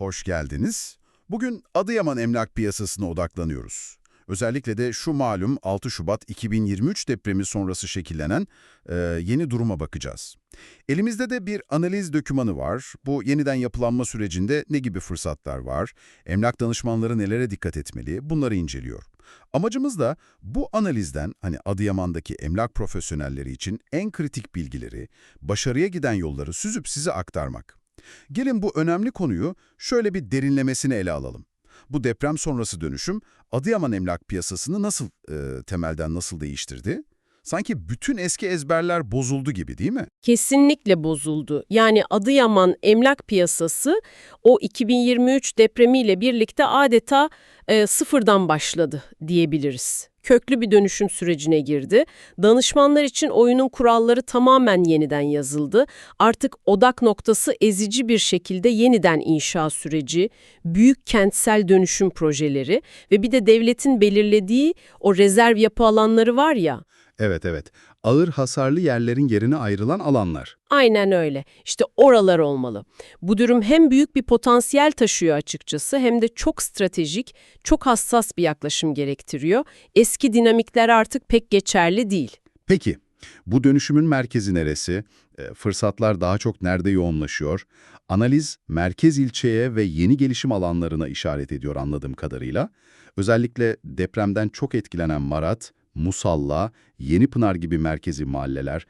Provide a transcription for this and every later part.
hoş geldiniz. Bugün Adıyaman emlak piyasasına odaklanıyoruz. Özellikle de şu malum 6 Şubat 2023 depremi sonrası şekillenen e, yeni duruma bakacağız. Elimizde de bir analiz dokümanı var. Bu yeniden yapılanma sürecinde ne gibi fırsatlar var? Emlak danışmanları nelere dikkat etmeli? Bunları inceliyor. Amacımız da bu analizden hani Adıyaman'daki emlak profesyonelleri için en kritik bilgileri, başarıya giden yolları süzüp size aktarmak. Gelin bu önemli konuyu şöyle bir derinlemesine ele alalım. Bu deprem sonrası dönüşüm Adıyaman emlak piyasasını nasıl e, temelden nasıl değiştirdi? Sanki bütün eski ezberler bozuldu gibi değil mi? Kesinlikle bozuldu. Yani Adıyaman emlak piyasası o 2023 depremiyle birlikte adeta e, sıfırdan başladı diyebiliriz. Köklü bir dönüşüm sürecine girdi. Danışmanlar için oyunun kuralları tamamen yeniden yazıldı. Artık odak noktası ezici bir şekilde yeniden inşa süreci, büyük kentsel dönüşüm projeleri ve bir de devletin belirlediği o rezerv yapı alanları var ya, Evet evet. Ağır hasarlı yerlerin yerine ayrılan alanlar. Aynen öyle. İşte oralar olmalı. Bu durum hem büyük bir potansiyel taşıyor açıkçası hem de çok stratejik, çok hassas bir yaklaşım gerektiriyor. Eski dinamikler artık pek geçerli değil. Peki, bu dönüşümün merkezi neresi? E, Fırsatlar daha çok nerede yoğunlaşıyor? Analiz, merkez ilçeye ve yeni gelişim alanlarına işaret ediyor anladığım kadarıyla. Özellikle depremden çok etkilenen Marat, Musalla, Yenipınar gibi merkezi mahalleler.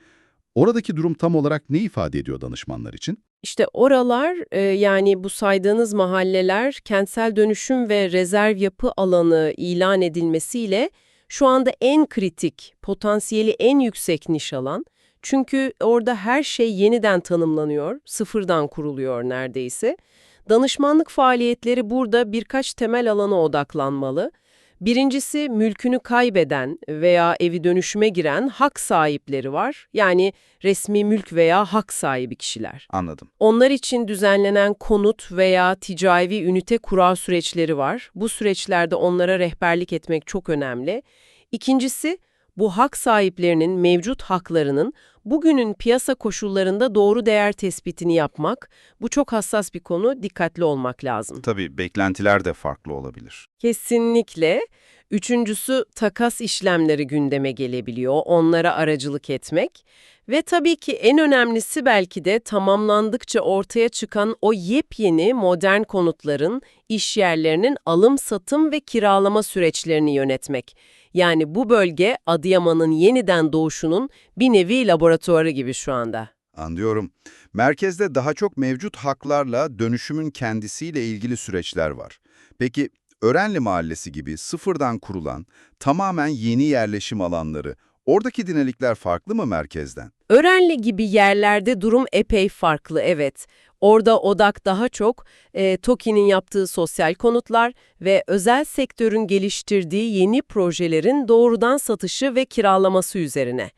Oradaki durum tam olarak ne ifade ediyor danışmanlar için? İşte oralar e, yani bu saydığınız mahalleler kentsel dönüşüm ve rezerv yapı alanı ilan edilmesiyle şu anda en kritik, potansiyeli en yüksek niş alan. Çünkü orada her şey yeniden tanımlanıyor, sıfırdan kuruluyor neredeyse. Danışmanlık faaliyetleri burada birkaç temel alana odaklanmalı. Birincisi mülkünü kaybeden veya evi dönüşüme giren hak sahipleri var. Yani resmi mülk veya hak sahibi kişiler. Anladım. Onlar için düzenlenen konut veya ticari ünite kura süreçleri var. Bu süreçlerde onlara rehberlik etmek çok önemli. İkincisi, bu hak sahiplerinin mevcut haklarının bugünün piyasa koşullarında doğru değer tespitini yapmak. Bu çok hassas bir konu, dikkatli olmak lazım. Tabii beklentiler de farklı olabilir. Kesinlikle. Üçüncüsü takas işlemleri gündeme gelebiliyor, onlara aracılık etmek. Ve tabii ki en önemlisi belki de tamamlandıkça ortaya çıkan o yepyeni modern konutların, iş yerlerinin alım, satım ve kiralama süreçlerini yönetmek. Yani bu bölge Adıyaman'ın yeniden doğuşunun bir nevi laboratuvarı gibi şu anda. Anlıyorum. Merkezde daha çok mevcut haklarla dönüşümün kendisiyle ilgili süreçler var. Peki Örenli Mahallesi gibi sıfırdan kurulan tamamen yeni yerleşim alanları, oradaki dinamikler farklı mı merkezden? Örenli gibi yerlerde durum epey farklı evet. Orada odak daha çok e, TOKİ'nin yaptığı sosyal konutlar ve özel sektörün geliştirdiği yeni projelerin doğrudan satışı ve kiralaması üzerine.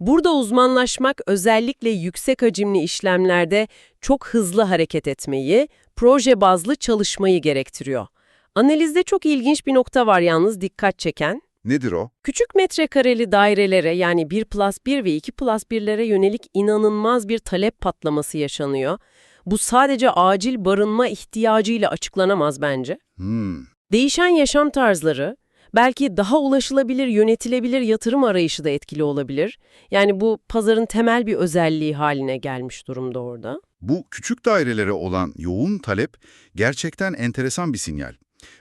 Burada uzmanlaşmak özellikle yüksek hacimli işlemlerde çok hızlı hareket etmeyi, proje bazlı çalışmayı gerektiriyor. Analizde çok ilginç bir nokta var yalnız dikkat çeken. Nedir o? Küçük metrekareli dairelere yani 1 plus 1 ve 2 plus 1'lere yönelik inanılmaz bir talep patlaması yaşanıyor. Bu sadece acil barınma ihtiyacıyla açıklanamaz bence. Hmm, Değişen yaşam tarzları, belki daha ulaşılabilir, yönetilebilir yatırım arayışı da etkili olabilir. Yani bu pazarın temel bir özelliği haline gelmiş durumda orada. Bu küçük dairelere olan yoğun talep gerçekten enteresan bir sinyal.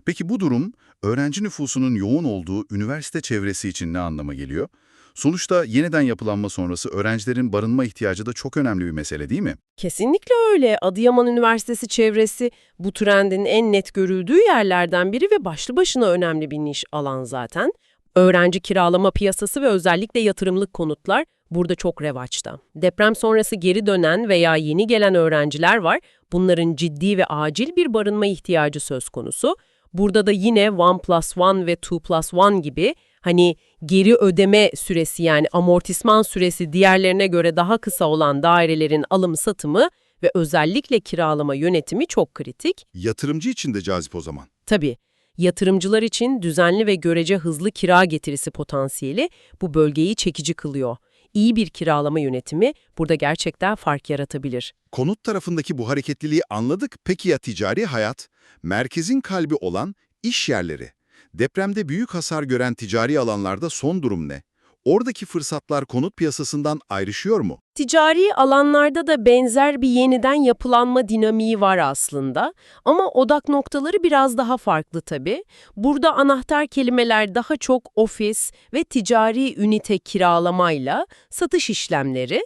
Peki bu durum öğrenci nüfusunun yoğun olduğu üniversite çevresi için ne anlama geliyor? Sonuçta yeniden yapılanma sonrası öğrencilerin barınma ihtiyacı da çok önemli bir mesele değil mi? Kesinlikle öyle. Adıyaman Üniversitesi çevresi bu trendin en net görüldüğü yerlerden biri ve başlı başına önemli bir niş alan zaten. Öğrenci kiralama piyasası ve özellikle yatırımlık konutlar burada çok revaçta. Deprem sonrası geri dönen veya yeni gelen öğrenciler var. Bunların ciddi ve acil bir barınma ihtiyacı söz konusu. Burada da yine One plus One ve Two plus One gibi hani geri ödeme süresi yani amortisman süresi diğerlerine göre daha kısa olan dairelerin alım satımı ve özellikle kiralama yönetimi çok kritik. Yatırımcı için de cazip o zaman. Tabii yatırımcılar için düzenli ve görece hızlı kira getirisi potansiyeli bu bölgeyi çekici kılıyor. iyi bir kiralama yönetimi burada gerçekten fark yaratabilir. Konut tarafındaki bu hareketliliği anladık. Peki ya ticari hayat? Merkezin kalbi olan iş yerleri. Depremde büyük hasar gören ticari alanlarda son durum ne? Oradaki fırsatlar konut piyasasından ayrışıyor mu? Ticari alanlarda da benzer bir yeniden yapılanma dinamiği var aslında ama odak noktaları biraz daha farklı tabii. Burada anahtar kelimeler daha çok ofis ve ticari ünite kiralamayla satış işlemleri,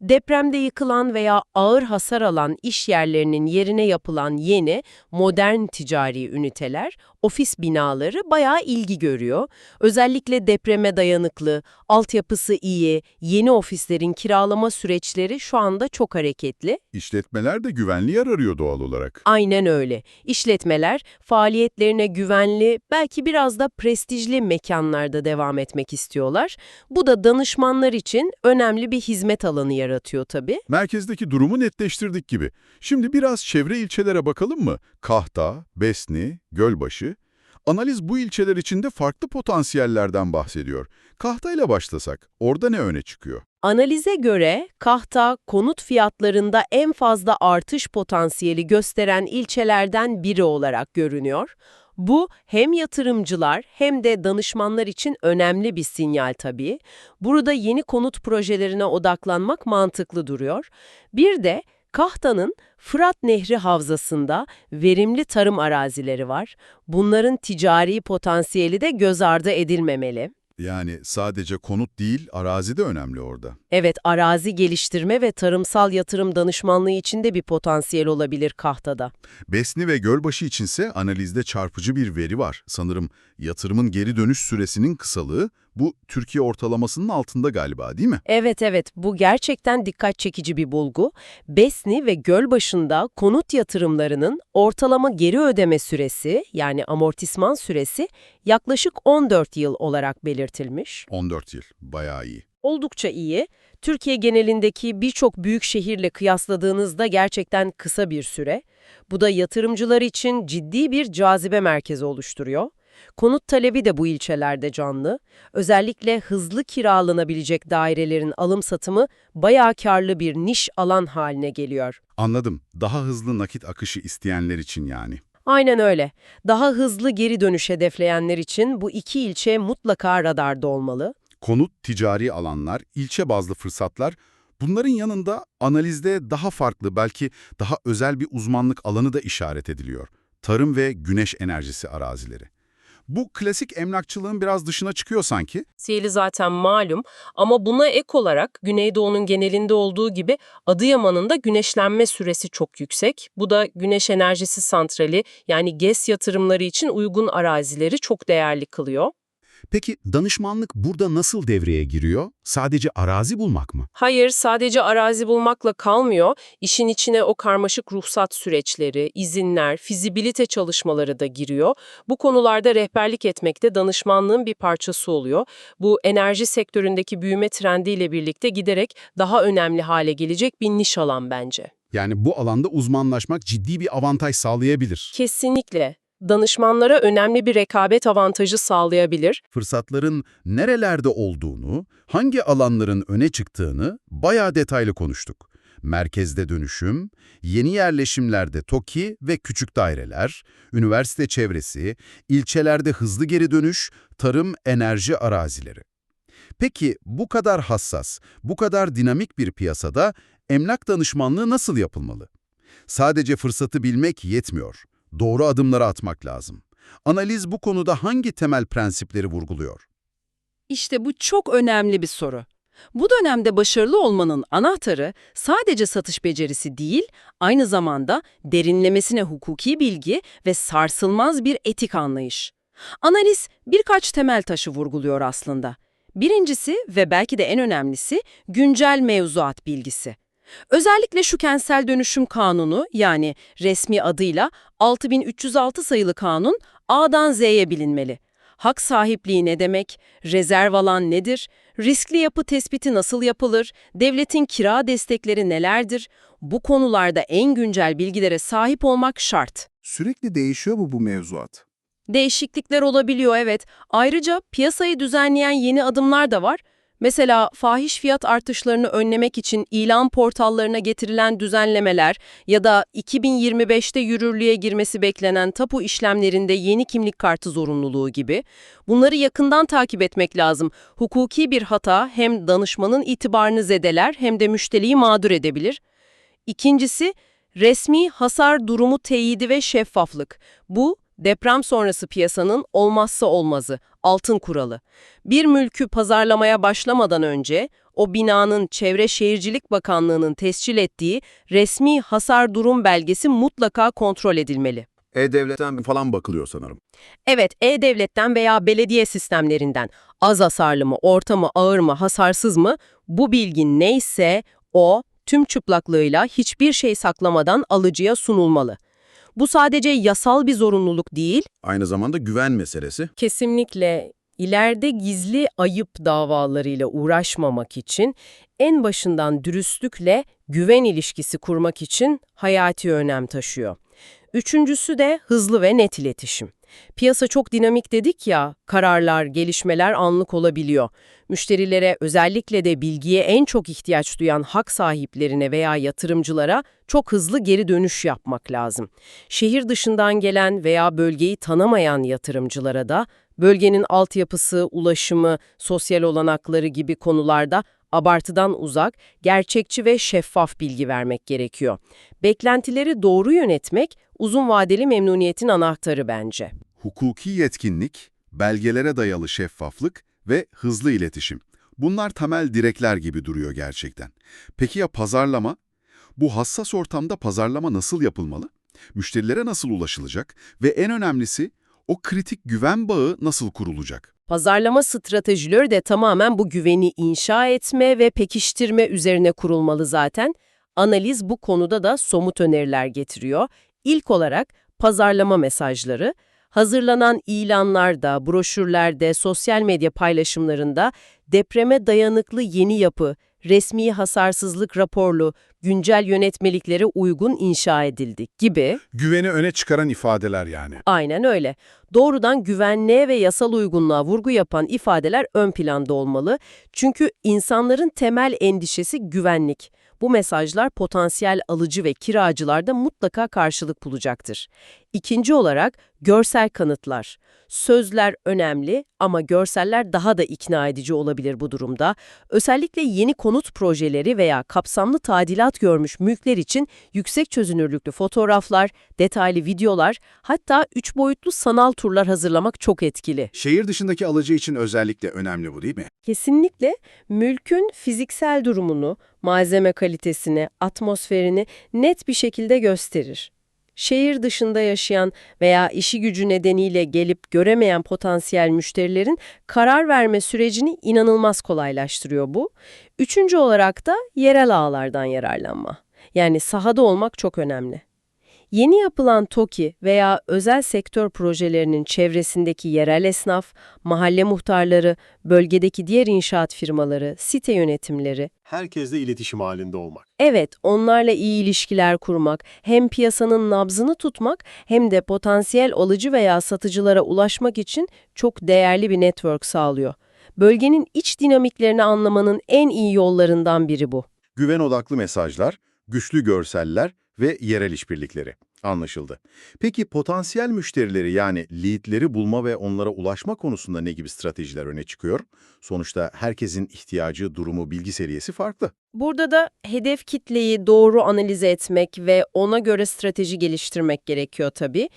depremde yıkılan veya ağır hasar alan iş yerlerinin yerine yapılan yeni, modern ticari üniteler, ofis binaları bayağı ilgi görüyor. Özellikle depreme dayanıklı, altyapısı iyi, yeni ofislerin kiralama süreçleri şu anda çok hareketli. İşletmeler de güvenli yer arıyor doğal olarak. Aynen öyle. İşletmeler faaliyetlerine güvenli, belki biraz da prestijli mekanlarda devam etmek istiyorlar. Bu da danışmanlar için önemli bir hizmet alanı yaratıyor tabii. Merkezdeki durumu netleştirdik gibi. Şimdi biraz çevre ilçelere bakalım mı? Kahta, Besni, Gölbaşı. Analiz bu ilçeler içinde farklı potansiyellerden bahsediyor. Kahta ile başlasak, orada ne öne çıkıyor? Analize göre Kahta, konut fiyatlarında en fazla artış potansiyeli gösteren ilçelerden biri olarak görünüyor. Bu hem yatırımcılar hem de danışmanlar için önemli bir sinyal tabii. Burada yeni konut projelerine odaklanmak mantıklı duruyor. Bir de Kahta'nın Fırat Nehri Havzası'nda verimli tarım arazileri var. Bunların ticari potansiyeli de göz ardı edilmemeli. Yani sadece konut değil, arazi de önemli orada. Evet, arazi geliştirme ve tarımsal yatırım danışmanlığı için de bir potansiyel olabilir Kahta'da. Besni ve Gölbaşı içinse analizde çarpıcı bir veri var. Sanırım yatırımın geri dönüş süresinin kısalığı bu Türkiye ortalamasının altında galiba değil mi? Evet evet, bu gerçekten dikkat çekici bir bulgu. Besni ve Gölbaşı'nda konut yatırımlarının ortalama geri ödeme süresi yani amortisman süresi yaklaşık 14 yıl olarak belirtilmiş. 14 yıl, bayağı iyi. Oldukça iyi. Türkiye genelindeki birçok büyük şehirle kıyasladığınızda gerçekten kısa bir süre. Bu da yatırımcılar için ciddi bir cazibe merkezi oluşturuyor. Konut talebi de bu ilçelerde canlı. Özellikle hızlı kiralanabilecek dairelerin alım satımı bayağı karlı bir niş alan haline geliyor. Anladım. Daha hızlı nakit akışı isteyenler için yani. Aynen öyle. Daha hızlı geri dönüş hedefleyenler için bu iki ilçe mutlaka radarda olmalı. Konut, ticari alanlar, ilçe bazlı fırsatlar, bunların yanında analizde daha farklı, belki daha özel bir uzmanlık alanı da işaret ediliyor. Tarım ve güneş enerjisi arazileri. Bu klasik emlakçılığın biraz dışına çıkıyor sanki. Siyeli zaten malum ama buna ek olarak Güneydoğu'nun genelinde olduğu gibi Adıyaman'ın da güneşlenme süresi çok yüksek. Bu da güneş enerjisi santrali yani GES yatırımları için uygun arazileri çok değerli kılıyor. Peki danışmanlık burada nasıl devreye giriyor? Sadece arazi bulmak mı? Hayır, sadece arazi bulmakla kalmıyor. İşin içine o karmaşık ruhsat süreçleri, izinler, fizibilite çalışmaları da giriyor. Bu konularda rehberlik etmek de danışmanlığın bir parçası oluyor. Bu enerji sektöründeki büyüme trendiyle birlikte giderek daha önemli hale gelecek bir niş alan bence. Yani bu alanda uzmanlaşmak ciddi bir avantaj sağlayabilir. Kesinlikle. Danışmanlara önemli bir rekabet avantajı sağlayabilir. Fırsatların nerelerde olduğunu, hangi alanların öne çıktığını bayağı detaylı konuştuk. Merkezde dönüşüm, yeni yerleşimlerde TOKİ ve küçük daireler, üniversite çevresi, ilçelerde hızlı geri dönüş, tarım, enerji arazileri. Peki bu kadar hassas, bu kadar dinamik bir piyasada emlak danışmanlığı nasıl yapılmalı? Sadece fırsatı bilmek yetmiyor. Doğru adımları atmak lazım. Analiz bu konuda hangi temel prensipleri vurguluyor? İşte bu çok önemli bir soru. Bu dönemde başarılı olmanın anahtarı sadece satış becerisi değil, aynı zamanda derinlemesine hukuki bilgi ve sarsılmaz bir etik anlayış. Analiz birkaç temel taşı vurguluyor aslında. Birincisi ve belki de en önemlisi güncel mevzuat bilgisi. Özellikle şu kentsel dönüşüm kanunu yani resmi adıyla 6306 sayılı kanun A'dan Z'ye bilinmeli. Hak sahipliği ne demek? Rezerv alan nedir? Riskli yapı tespiti nasıl yapılır? Devletin kira destekleri nelerdir? Bu konularda en güncel bilgilere sahip olmak şart. Sürekli değişiyor mu bu mevzuat? Değişiklikler olabiliyor evet. Ayrıca piyasayı düzenleyen yeni adımlar da var. Mesela fahiş fiyat artışlarını önlemek için ilan portallarına getirilen düzenlemeler ya da 2025'te yürürlüğe girmesi beklenen tapu işlemlerinde yeni kimlik kartı zorunluluğu gibi bunları yakından takip etmek lazım. Hukuki bir hata hem danışmanın itibarını zedeler hem de müşteriyi mağdur edebilir. İkincisi, resmi hasar durumu teyidi ve şeffaflık. Bu, deprem sonrası piyasanın olmazsa olmazı, altın kuralı. Bir mülkü pazarlamaya başlamadan önce, o binanın Çevre Şehircilik Bakanlığı'nın tescil ettiği resmi hasar durum belgesi mutlaka kontrol edilmeli. E-Devlet'ten falan bakılıyor sanırım. Evet, E-Devlet'ten veya belediye sistemlerinden az hasarlı mı, orta mı, ağır mı, hasarsız mı bu bilgi neyse o tüm çıplaklığıyla hiçbir şey saklamadan alıcıya sunulmalı. Bu sadece yasal bir zorunluluk değil, Aynı zamanda güven meselesi. kesinlikle ileride gizli ayıp davalarıyla uğraşmamak için en başından dürüstlükle güven ilişkisi kurmak için hayati önem taşıyor. Üçüncüsü de hızlı ve net iletişim. Piyasa çok dinamik dedik ya, kararlar, gelişmeler anlık olabiliyor. Müşterilere özellikle de bilgiye en çok ihtiyaç duyan hak sahiplerine veya yatırımcılara çok hızlı geri dönüş yapmak lazım. Şehir dışından gelen veya bölgeyi tanımayan yatırımcılara da bölgenin altyapısı, ulaşımı, sosyal olanakları gibi konularda abartıdan uzak, gerçekçi ve şeffaf bilgi vermek gerekiyor. Beklentileri doğru yönetmek uzun vadeli memnuniyetin anahtarı bence. Hukuki yetkinlik, belgelere dayalı şeffaflık ve hızlı iletişim. Bunlar temel direkler gibi duruyor gerçekten. Peki ya pazarlama? Bu hassas ortamda pazarlama nasıl yapılmalı? Müşterilere nasıl ulaşılacak? Ve en önemlisi, o kritik güven bağı nasıl kurulacak? Pazarlama stratejileri de tamamen bu güveni inşa etme ve pekiştirme üzerine kurulmalı zaten. Analiz bu konuda da somut öneriler getiriyor. İlk olarak pazarlama mesajları, hazırlanan ilanlarda, broşürlerde, sosyal medya paylaşımlarında depreme dayanıklı yeni yapı, resmi hasarsızlık raporlu, güncel yönetmeliklere uygun inşa edildi gibi. Güveni öne çıkaran ifadeler yani. Aynen öyle. Doğrudan güvenliğe ve yasal uygunluğa vurgu yapan ifadeler ön planda olmalı. Çünkü insanların temel endişesi güvenlik. Bu mesajlar potansiyel alıcı ve kiracılarda mutlaka karşılık bulacaktır. İkinci olarak görsel kanıtlar. Sözler önemli ama görseller daha da ikna edici olabilir bu durumda. Özellikle yeni konut projeleri veya kapsamlı tadilat görmüş mülkler için yüksek çözünürlüklü fotoğraflar, detaylı videolar, hatta üç boyutlu sanal turlar hazırlamak çok etkili. Şehir dışındaki alıcı için özellikle önemli bu değil mi? Kesinlikle mülkün fiziksel durumunu, malzeme kalitesini, atmosferini net bir şekilde gösterir. Şehir dışında yaşayan veya işi gücü nedeniyle gelip göremeyen potansiyel müşterilerin karar verme sürecini inanılmaz kolaylaştırıyor bu. Üçüncü olarak da yerel ağlardan yararlanma. Yani sahada olmak çok önemli. Yeni yapılan TOKİ veya özel sektör projelerinin çevresindeki yerel esnaf, mahalle muhtarları, bölgedeki diğer inşaat firmaları, site yönetimleri, herkesle iletişim halinde olmak. Evet, onlarla iyi ilişkiler kurmak, hem piyasanın nabzını tutmak hem de potansiyel alıcı veya satıcılara ulaşmak için çok değerli bir network sağlıyor. Bölgenin iç dinamiklerini anlamanın en iyi yollarından biri bu. Güven odaklı mesajlar, güçlü görseller ve yerel işbirlikleri. Anlaşıldı. Peki potansiyel müşterileri yani leadleri bulma ve onlara ulaşma konusunda ne gibi stratejiler öne çıkıyor? Sonuçta herkesin ihtiyacı, durumu, bilgi seviyesi farklı. Burada da hedef kitleyi doğru analiz etmek ve ona göre strateji geliştirmek gerekiyor tabii.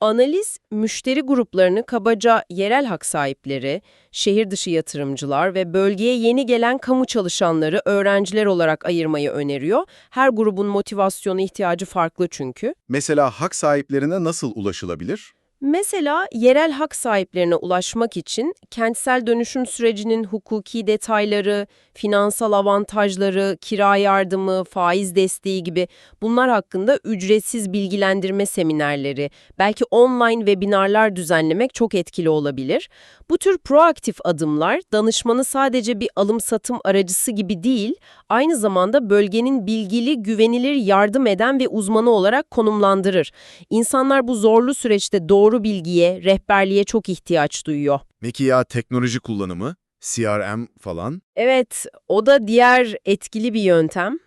Analiz, müşteri gruplarını kabaca yerel hak sahipleri, şehir dışı yatırımcılar ve bölgeye yeni gelen kamu çalışanları, öğrenciler olarak ayırmayı öneriyor. Her grubun motivasyonu ihtiyacı farklı çünkü. Mesela hak sahiplerine nasıl ulaşılabilir? Mesela yerel hak sahiplerine ulaşmak için kentsel dönüşüm sürecinin hukuki detayları, finansal avantajları, kira yardımı, faiz desteği gibi bunlar hakkında ücretsiz bilgilendirme seminerleri, belki online webinarlar düzenlemek çok etkili olabilir. Bu tür proaktif adımlar danışmanı sadece bir alım-satım aracısı gibi değil, aynı zamanda bölgenin bilgili, güvenilir yardım eden ve uzmanı olarak konumlandırır. İnsanlar bu zorlu süreçte doğru bilgiye, rehberliğe çok ihtiyaç duyuyor. Peki ya teknoloji kullanımı? CRM falan. Evet, o da diğer etkili bir yöntem.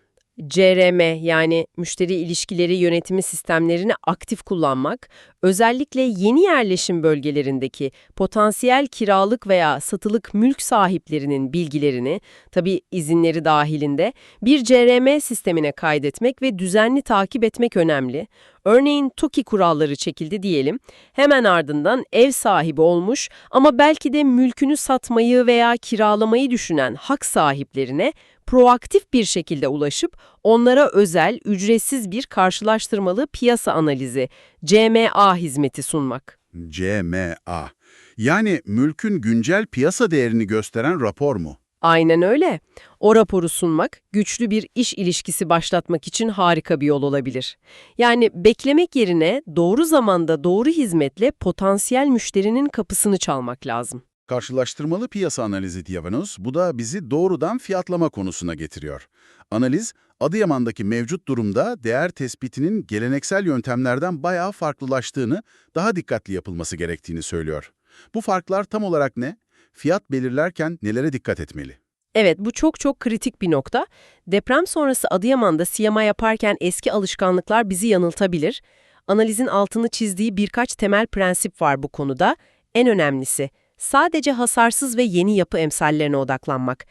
CRM yani müşteri ilişkileri yönetimi sistemlerini aktif kullanmak, özellikle yeni yerleşim bölgelerindeki potansiyel kiralık veya satılık mülk sahiplerinin bilgilerini, tabi izinleri dahilinde, bir CRM sistemine kaydetmek ve düzenli takip etmek önemli. Örneğin TOKİ kuralları çekildi diyelim, hemen ardından ev sahibi olmuş ama belki de mülkünü satmayı veya kiralamayı düşünen hak sahiplerine proaktif bir şekilde ulaşıp onlara özel, ücretsiz bir karşılaştırmalı piyasa analizi, CMA hizmeti sunmak. CMA. Yani mülkün güncel piyasa değerini gösteren rapor mu? Aynen öyle. O raporu sunmak, güçlü bir iş ilişkisi başlatmak için harika bir yol olabilir. Yani beklemek yerine doğru zamanda doğru hizmetle potansiyel müşterinin kapısını çalmak lazım. Karşılaştırmalı piyasa analizi diyorsunuz. Bu da bizi doğrudan fiyatlama konusuna getiriyor. Analiz, Adıyaman'daki mevcut durumda değer tespitinin geleneksel yöntemlerden bayağı farklılaştığını, daha dikkatli yapılması gerektiğini söylüyor. Bu farklar tam olarak ne? Fiyat belirlerken nelere dikkat etmeli? Evet, bu çok çok kritik bir nokta. Deprem sonrası Adıyaman'da siyama yaparken eski alışkanlıklar bizi yanıltabilir. Analizin altını çizdiği birkaç temel prensip var bu konuda. En önemlisi, sadece hasarsız ve yeni yapı emsallerine odaklanmak.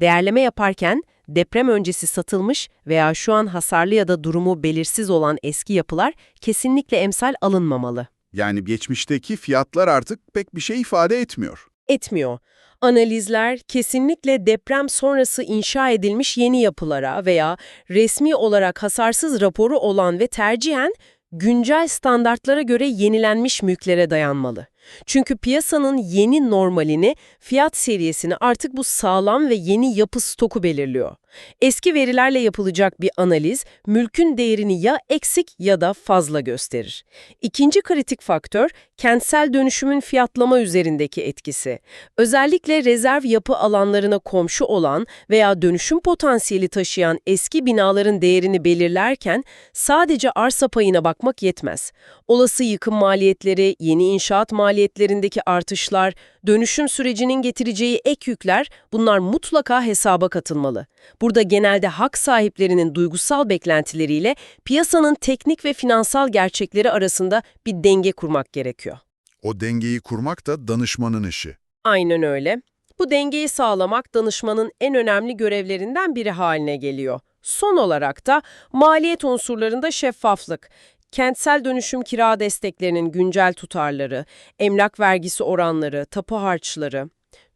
Değerleme yaparken deprem öncesi satılmış veya şu an hasarlı ya da durumu belirsiz olan eski yapılar kesinlikle emsal alınmamalı. Yani geçmişteki fiyatlar artık pek bir şey ifade etmiyor. etmiyor. Analizler kesinlikle deprem sonrası inşa edilmiş yeni yapılara veya resmi olarak hasarsız raporu olan ve tercihen güncel standartlara göre yenilenmiş mülklere dayanmalı. Çünkü piyasanın yeni normalini, fiyat seviyesini artık bu sağlam ve yeni yapı stoku belirliyor. Eski verilerle yapılacak bir analiz, mülkün değerini ya eksik ya da fazla gösterir. İkinci kritik faktör, kentsel dönüşümün fiyatlama üzerindeki etkisi. Özellikle rezerv yapı alanlarına komşu olan veya dönüşüm potansiyeli taşıyan eski binaların değerini belirlerken sadece arsa payına bakmak yetmez. Olası yıkım maliyetleri, yeni inşaat maliyetlerindeki artışlar, dönüşüm sürecinin getireceği ek yükler bunlar mutlaka hesaba katılmalı. Burada genelde hak sahiplerinin duygusal beklentileriyle piyasanın teknik ve finansal gerçekleri arasında bir denge kurmak gerekiyor. O dengeyi kurmak da danışmanın işi. Aynen öyle. Bu dengeyi sağlamak danışmanın en önemli görevlerinden biri haline geliyor. Son olarak da maliyet unsurlarında şeffaflık. Kentsel dönüşüm kira desteklerinin güncel tutarları, emlak vergisi oranları, tapu harçları.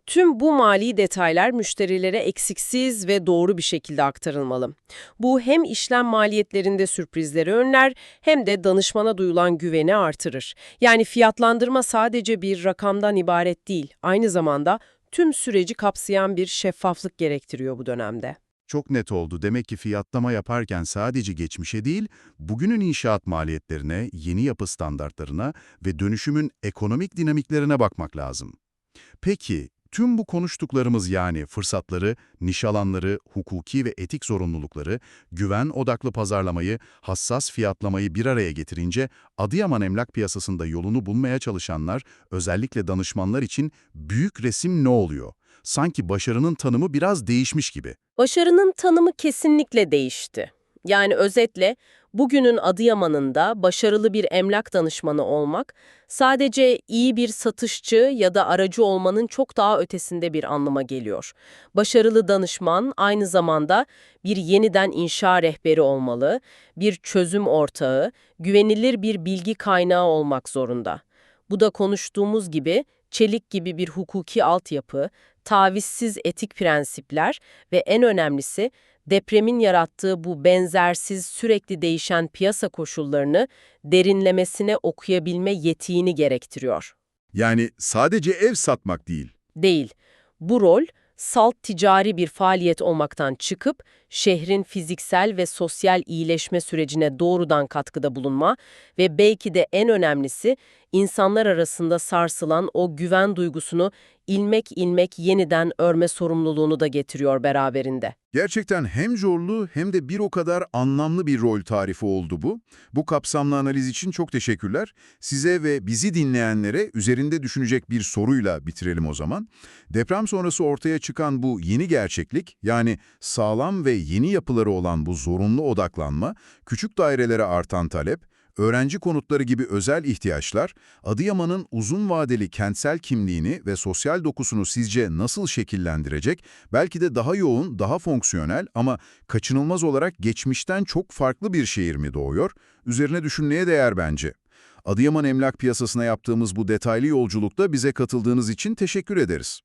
Tüm bu mali detaylar müşterilere eksiksiz ve doğru bir şekilde aktarılmalı. Bu hem işlem maliyetlerinde sürprizleri önler hem de danışmana duyulan güveni artırır. Yani fiyatlandırma sadece bir rakamdan ibaret değil, aynı zamanda tüm süreci kapsayan bir şeffaflık gerektiriyor bu dönemde. Çok net oldu. Demek ki fiyatlama yaparken sadece geçmişe değil, bugünün inşaat maliyetlerine, yeni yapı standartlarına ve dönüşümün ekonomik dinamiklerine bakmak lazım. Peki, tüm bu konuştuklarımız yani fırsatları, niş alanları, hukuki ve etik zorunlulukları, güven odaklı pazarlamayı, hassas fiyatlamayı bir araya getirince Adıyaman emlak piyasasında yolunu bulmaya çalışanlar, özellikle danışmanlar için büyük resim ne oluyor? Sanki başarının tanımı biraz değişmiş gibi. Başarının tanımı kesinlikle değişti. Yani özetle bugünün Adıyaman'ında başarılı bir emlak danışmanı olmak sadece iyi bir satışçı ya da aracı olmanın çok daha ötesinde bir anlama geliyor. Başarılı danışman aynı zamanda bir yeniden inşa rehberi olmalı, bir çözüm ortağı, güvenilir bir bilgi kaynağı olmak zorunda. Bu da konuştuğumuz gibi çelik gibi bir hukuki altyapı, tavizsiz etik prensipler ve en önemlisi depremin yarattığı bu benzersiz sürekli değişen piyasa koşullarını derinlemesine okuyabilme yetiğini gerektiriyor. Yani sadece ev satmak değil. Değil. Bu rol salt ticari bir faaliyet olmaktan çıkıp şehrin fiziksel ve sosyal iyileşme sürecine doğrudan katkıda bulunma ve belki de en önemlisi insanlar arasında sarsılan o güven duygusunu ilmek ilmek yeniden örme sorumluluğunu da getiriyor beraberinde. Gerçekten hem zorlu hem de bir o kadar anlamlı bir rol tarifi oldu bu. Bu kapsamlı analiz için çok teşekkürler. Size ve bizi dinleyenlere üzerinde düşünecek bir soruyla bitirelim o zaman. Deprem sonrası ortaya çıkan bu yeni gerçeklik, yani sağlam ve yeni yapıları olan bu zorunlu odaklanma, küçük dairelere artan talep, öğrenci konutları gibi özel ihtiyaçlar, Adıyaman'ın uzun vadeli kentsel kimliğini ve sosyal dokusunu sizce nasıl şekillendirecek? Belki de daha yoğun, daha fonksiyonel ama kaçınılmaz olarak geçmişten çok farklı bir şehir mi doğuyor? Üzerine düşünmeye değer bence. Adıyaman emlak piyasasına yaptığımız bu detaylı yolculukta bize katıldığınız için teşekkür ederiz.